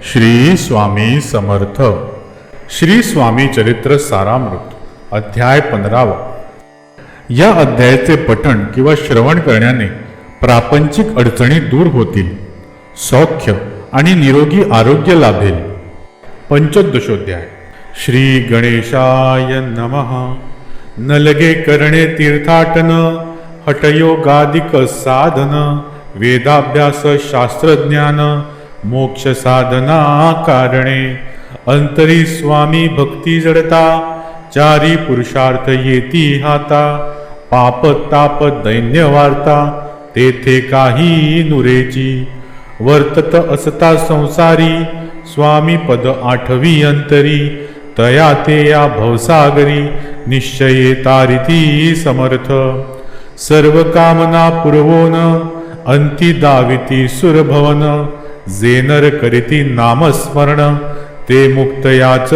श्री स्वामी समर्थ. श्री स्वामी चरित्र सारामृत अध्याय पंधरावा. या अध्यायाचे पठण किंवा श्रवण करण्याने प्रापंचिक अडचणी दूर होतील सौख्य आणि निरोगी आरोग्य लाभेल. पंचदशोध्याय. श्री गणेशाय नमः. न लगे करणे तीर्थाटन हठयोगादिक साधन वेदाभ्यास शास्त्रज्ञान मोक्ष साधना कारणे. अंतरी स्वामी भक्ती जडता चारी पुरुषार्थ येती हाता. पाप ताप दैन्य वार्ता तेथे काही नुरेची. वर्तत असता संसारी स्वामी पद आठवी अंतरी. तया ते या भवसागरी निश्चये तारिती समर्थ. सर्व कामना पुरवोन अंती दाविती सुरभवन. जेनर करीती नामस्मरण ते मुक्तयाच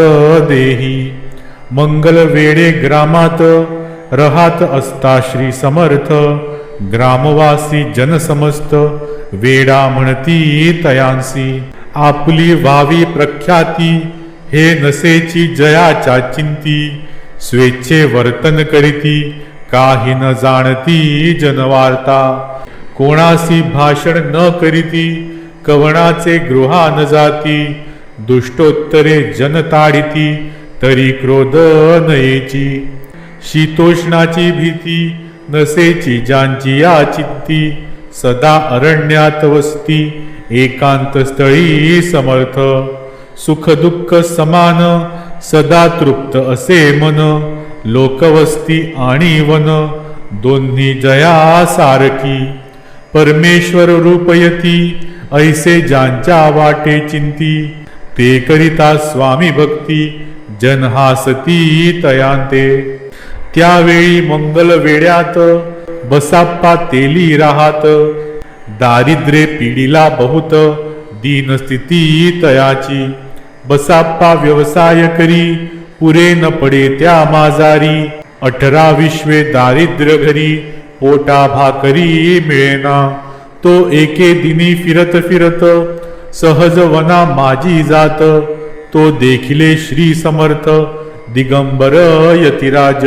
देही. मंगल वेळे ग्रामात रहात असता श्री समर्थ ग्रामवासी जनसमस्त वेडा म्हणती तयांसी. आपली व्हावी प्रख्याती हे नसेची जयाच्या चिंती. स्वेच्छे वर्तन करीती काही न जाणती जनवार्ता. कोणासी भाषण न करीती कवणाचे गृहान जाती दुष्टोत्तरे जनताडिती तरी क्रोध नयेची शीतोष्णाची भीती नसेची ज्यांची या चित्ती सदा अरण्यात वस्ती एकांत स्थळी समर्थ. सुख दुःख समान सदा तृप्त असे मन लोकवस्ती आणि वन दोन्ही जया सारखी. परमेश्वर रूपयती ऐसे ज्यांच्या वाटे चिंती ते करिता स्वामी भक्ती जनहासती तयांते. त्यावेळी मंगल वेड्यात बसाप्पा तेली राहात दारिद्र्ये पिढीला बहुत दीनस्थिती तयाची. बसाप्पा व्यवसाय करी पुरे न पडे त्या माजारी. अठरा विश्वे दारिद्र्य घरी पोटा भाकरी मिळेना. तो एके दिनी फिरत फिरत सहज वना माझी जात तो देखिले श्री समर्थ दिगंबर यतिराज.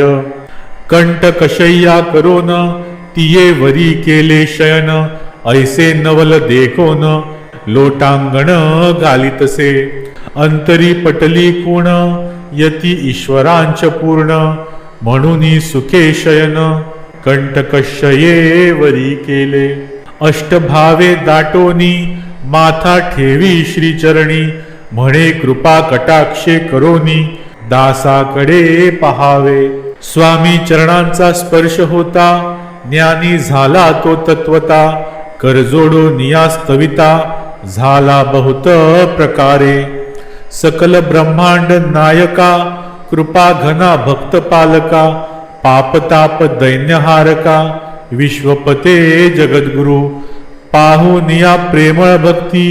कंठ कशय्या करोन तिये वरी केले शयन ऐसे नवल देखोन लोटांगण गालितसे. अंतरी पटली कोण यती ईश्वरांच पूर्ण म्हणून सुखे शयन कंटकशये वरी केले. अष्टभावे दाटोनी माथा ठेवी श्रीचरणी म्हणे कृपा कटाक्षे करोनी दासाकडे पहावे. स्वामी चरणांचा स्पर्श होता ज्ञानी झाला तो तत्वता करजोडो नियास्तविता झाला बहुत प्रकारे. सकल ब्रह्मांड नायका कृपा घना भक्त पालका पापताप दैन्यहारका विश्वपते जगद्गुरु पाहुनिया प्रेमळ भक्ती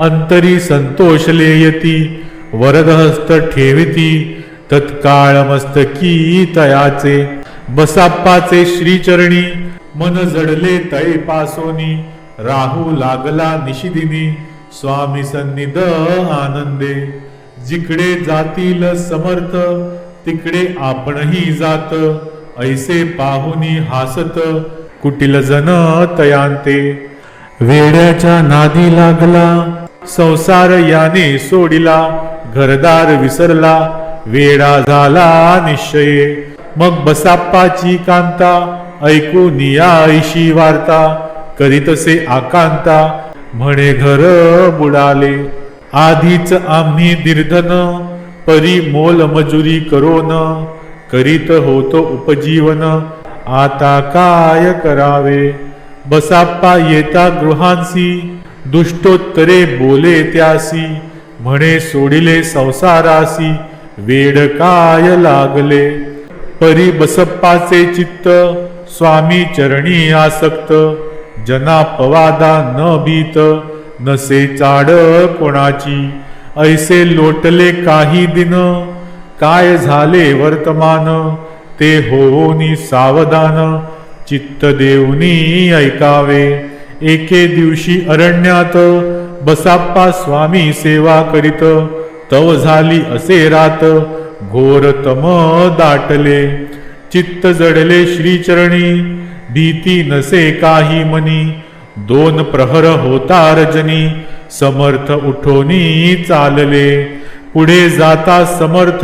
अंतरी संतोषले यती वरदहस्त ठेविती तत्काळ मस्तकी तयाचे बसाप्पाचे श्रीचरणी मन जडले तळे पासोनी राहू लागला निशिदिनी स्वामी सन्निध आनंदे. जिकडे जातील समर्थ तिकडे आपणही जात. ऐसे पाहुनी हासत कुटील जन तयांते. वेड्याच्या नादी लागला संसार याने सोडिला घरदार विसरला वेडा झाला निश्चये. मग बसाप्पाची कांता ऐकू नियाईशी वार्ता करीतसे आकांता म्हणे घर बुडाले. आधीच आम्ही निर्धन परी मोल मजुरी करोन. करीत होतो उपजीवन. आता काय करावे? बसाप्पा येता गृहांसी दुष्टोत्तरे बोले त्यासी म्हणे सोडिले संसारासी वेड काय लागले? परी बसप्पाचे चित्त स्वामी चरणी आसक्त जना पवादा न भीत नसे चाड कोणाची ऐसे लोटले काही दिन. काय झाले वर्तमान? ते होनी सावधान. चित्त देऊनी ऐकावे. एके दिवशी अरण्यात बसाप्पा स्वामी सेवा करीत. तव झाली असे रात. घोर तम दाटले. चित्त जडले श्रीचरणी. भीती नसे काही मनी. दोन प्रहर होता रजनी. समर्थ उठोनी चालले. पुढे जाता समर्थ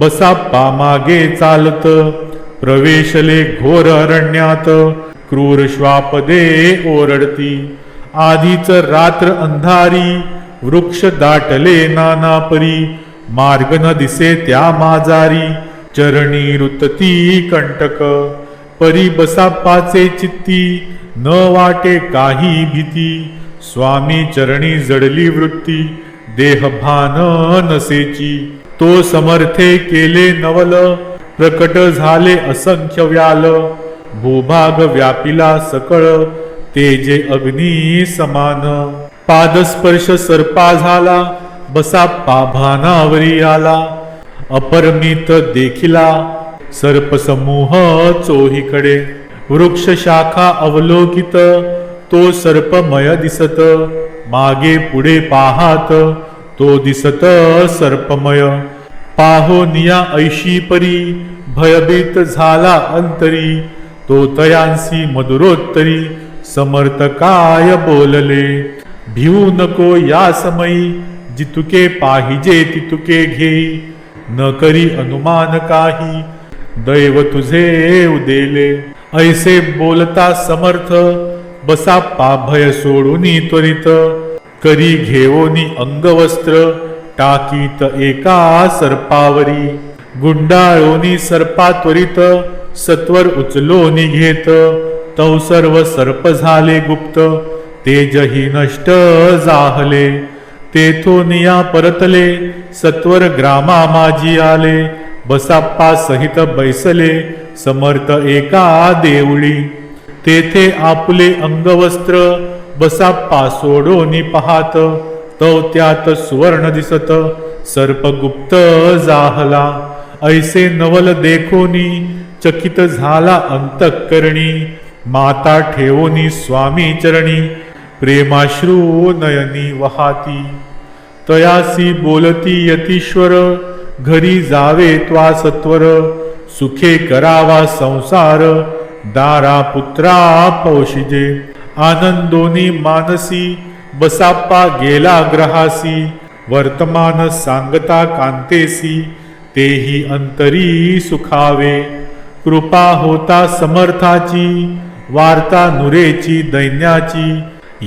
बसाप्पा मागे चालत प्रवेशले घोर अरण्यात क्रूर श्वापदे ओरडती. आधीच रात्र अंधारी वृक्ष दाटले नाना परी मार्ग न दिसे त्या माजारी चरणी रुतती कंटक. परी बसाप्पाचे चित्ती न वाटे काही भीती स्वामी चरणी जडली वृत्ती. देहभान नसेची तो समर्थे केले नवल प्रकट झाले असंख्य व्याल. भूभाग व्यापिला सकळ तेजे अग्नी समान. पादस्पर्श सर्पा झाला बसा पाभानावरी आला. अपरमित देखिला सर्पसमूह चोहीकडे. वृक्ष शाखा अवलोकित तो सर्पमय दिसत मागे पुढे पाहात तो दिसत सर्पमय. पाहो निया ऐशी परी भयभीत झाला अंतरी. तो तयांसी मधुरोत्तरी समर्थ काय बोलले भिवू नको या समयी जितुके पाहिजे तितुके घेई. न करी अनुमान काही दैव तुझे उदेले. ऐसे बोलता समर्थ बसाप्पा भय सोडूनी त्वरित. करी घेवोनी अंगवस्त्र टाकीत एका सर्पावरी. गुंडाळोनी सर्पा त्वरित सत्वर उचलोनी घेत. तव सर्व सर्प झाले गुप्त तेजही नष्ट जाहले. तेथोनिया परतले सत्वर ग्रामा माझी आले. बसाप्पा सहित बैसले समर्थ एका देवळी. तेथे आपले अंगवस्त्र बसाप्पा सोडोनी पाहात. तव त्यात सुवर्ण दिसत. सर्पगुप्त जाहला. ऐसे नवल देखोनी चकित झाला अंतकरणी. माता ठेवोनी स्वामी चरणी. प्रेमाश्रू नयनी वहाती. तयासी बोलती यतीश्वर घरी जावे त्वा सत्वर. सुखे करावा संसार. दारा पुत्रा पौशिजे आनंदोनी मानसी बसाप्पा गेला ग्रहासी वर्तमान सांगता कांतेसी तेही अंतरी सुखावे कृपा होता समर्थाची वार्ता नुरेची दैन्याची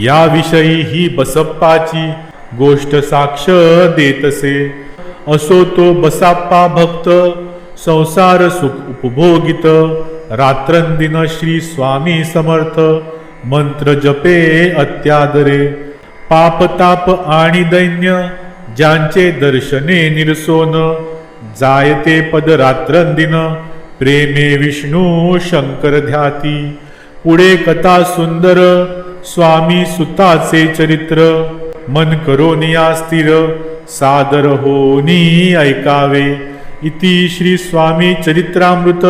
याविषयी ही बसप्पाची गोष्ट साक्ष देतसे. असो तो बसाप्पा भक्त संसार सुख उपभोगित रात्रंदिन श्री स्वामी समर्थ मंत्र जपे अत्यादरे पापताप आणि दैन्य ज्यांचे दर्शने निरसोन जायते पद रात्रंदिन प्रेमे विष्णू शंकर ध्याती. पुढे कथा सुंदर स्वामी सुताचे चरित्र मन करोनिया स्थिर सादर होनी ऐकावे. इति श्री स्वामी चरित्रामृत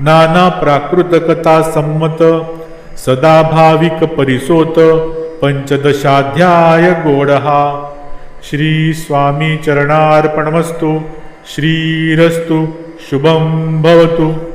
नाना प्राकृतकता संमत सदाभाविक परिसोत पंचदशाध्याय गोडहा. श्री स्वामी चरणार्पणमस्तु श्रीरस्तु शुभं भवतु.